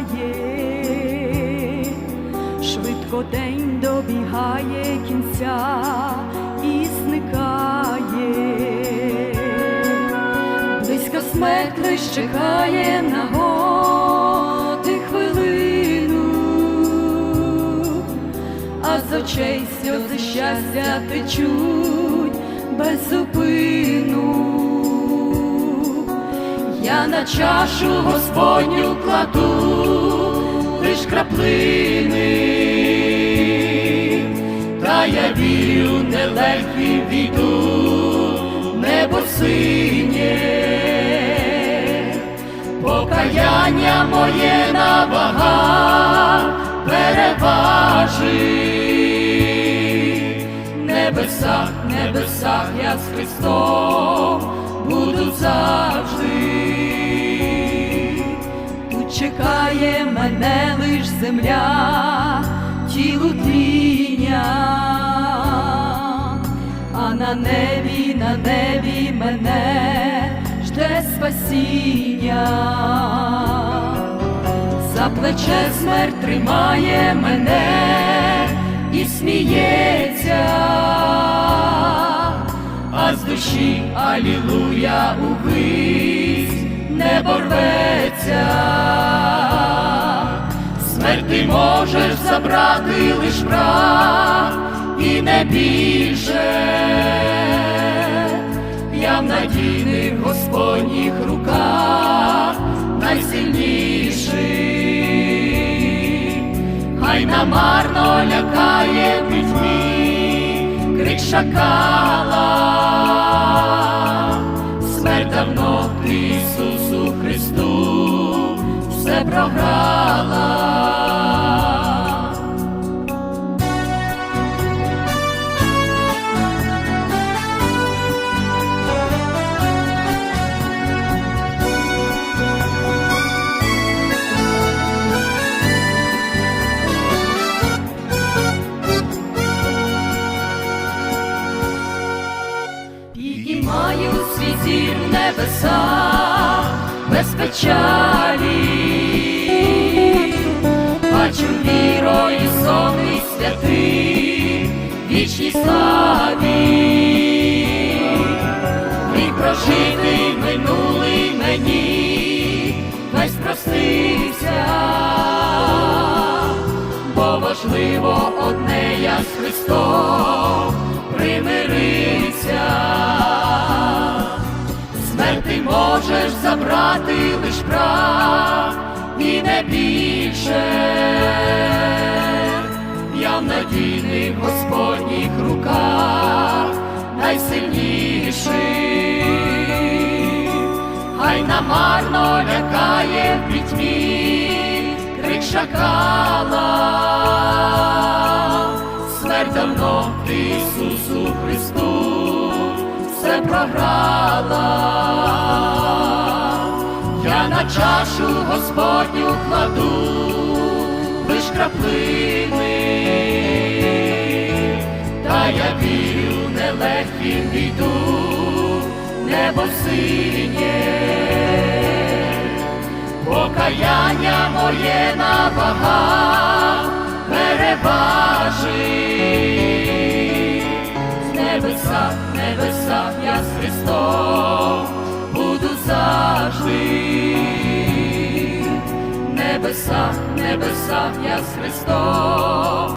минає, швидко день добігає кінця і зникає, близько смерть лиш чекає нагоди хвилину, а з очей сльози щастя течуть без зупину. Я на чашу Господню кладу лиш краплини, та я вірю, нелегкі війду, небо синє, покаяння моє на вагах переважить. Небесах, небесах, я з Христом буду завжди. Чекає мене лиш земля, тіло тління, а на небі, на небі мене жде спасіння. За плече смерть тримає мене і сміється, а з душі алілуя увись небо рветься. Смерть ти можеш забрати лиш прах і не більше. Я в надійних Господніх руках найсильніший, хай намарно лякає пітьмі крик шакала, небеса без печалі, бачу вірою сон і святий вічній славі, Рік прожитий минулий мені, весь простився, бо важливо одне я з Христом забрати лиш прах і не більше. Я в надійних Господніх руках найсильніший, хай намарно лякає в пітьмі крик шакала смерть давно Ісусу Христу все програла. На чашу Господню кладу. Лиш краплини, та я вірю, нелегким війду, небо синє, покаяння моє на вагах переважить. З небеса, небеса, я з Христом Небеса,